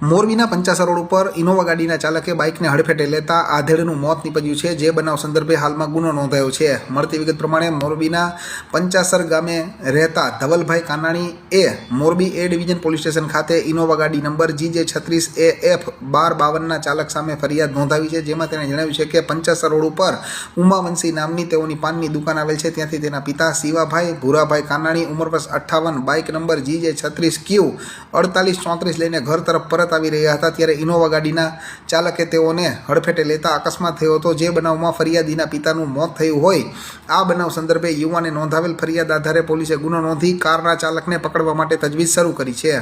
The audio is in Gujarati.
મોરબીના પંચાસર રોડ ઉપર ઇનોવા ગાડીના ચાલકે બાઇકને હડફેટે લેતા આધેડનું મોત નીપજ્યું છે. જે બનાવ સંદર્ભે હાલમાં ગુનો નોંધાયો છે. મળતી વિગત પ્રમાણે મોરબીના પંચાસર ગામે રહેતા ધવલભાઈ કાનાણી એ Morbi A division police station ખાતે ઇનોવા ગાડી નંબર જી જે છત્રીસ એ એફ બાર બાવનના ચાલક સામે ફરિયાદ નોંધાવી છે. જેમાં તેણે જણાવ્યું છે કે પંચાસર રોડ ઉપર ઉમાવંશી નામની તેઓની પાનની દુકાન આવેલ છે. ત્યાંથી તેના પિતા શિવાભાઈ ભૂરાભાઈ કાનાણી, ઉંમર વર્ષ અઠ્ઠાવન, બાઇક નંબર જી જે છત્રીસ ક્યુ અડતાલીસ ચોત્રીસ લઈને ઘર તરફ પરત આવી રહ્યા હતા ત્યારે ઇનોવા ગાડીના ચાલકે તેઓને હડફેટે લેતા અકસ્માત થયો હતો. જે બનાવમાં ફરિયાદીના પિતાનું મોત થયું હોય, આ બનાવ સંદર્ભે યુવાને નોંધાવેલ ફરિયાદ આધારે પોલીસે ગુનો નોંધી કારના ચાલકને પકડવા માટે તજવીજ શરૂ કરી છે.